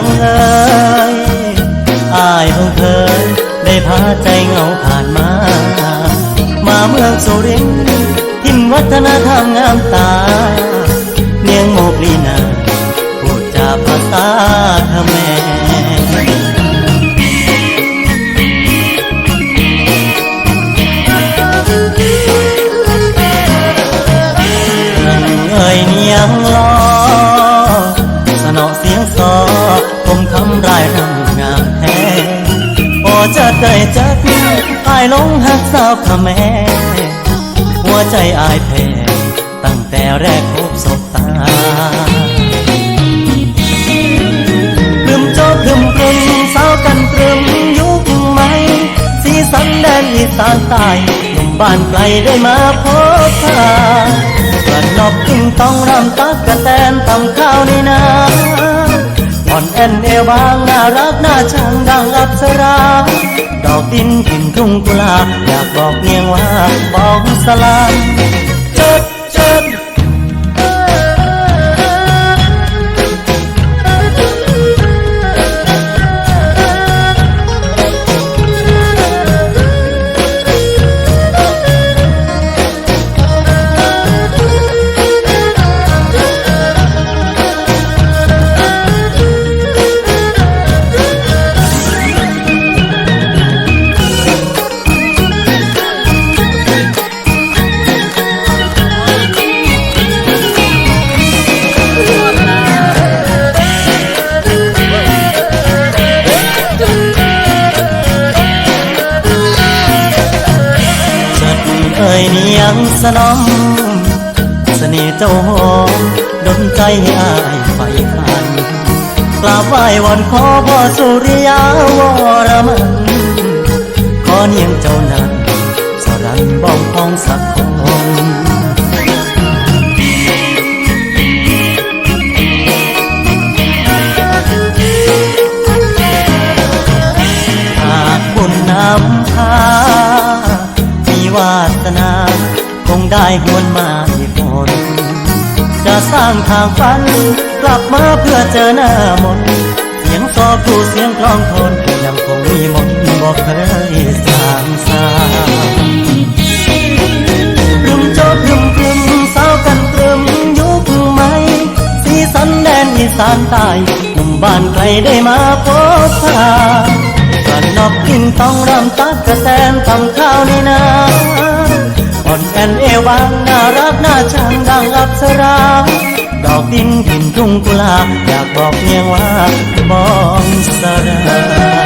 างเอ้ยอายของเธอได้พาใจเหงาผ่านมา มาเมืองสุรินทิมวัฒนธรรมงามตา เนียงโมกลีนาพูดจาภาษาทแม่เอ่ยเนียงลอ นอเสียงซอผมคำรายรำงามแท้พอจะได้จักอายหลงหักสาวขะแม่ หัวใจอายแพ้ตั้งแต่แรกพบสบตาพรึมโจกพรึมกลุ่มสาวกันตรึมยุคใหม่สีสันแดนอีสานใต้หนุ่มบ้านไกลได้มาพบพากระนอบกิ้งต้องรำตักกระแตนทำข้าวในนา อ่อนแอนเอวบางน่ารักน่าชังดังอับสราดอกดินกินทุ่งกุลาอยากบอกเนียงว่าบอกสลาจด อ่ยเนียงสนมสนิทเจ้าหอมดนใจให้อายไฟคันกราบไหว้วันขอพ่อสุริยาวรมันขอเนียงเจ้านั้นสรันบ้องพองสักคน ได้หวนมาอีกคนจะสร้างทางฝัน กลับมาเพื่อเจอหน้ามนเสียงซอครูเสียงกลองทนยังคงมีมนบอกเคยสางสารึมโจบรึมกลุ่มสาวกันตรึมยุคใหม่สีสันแดนอีสานใต้หนุ่มบ้านไกลได้มาพบพากันนอบกินต้องรำตักกระแตนทำข้าวในนา อ่นแอนเอวังน่ารักน่าชังดังอับสราดอกดินหินทุ่งกุลาอยากบอกเมียงว่า มองสรา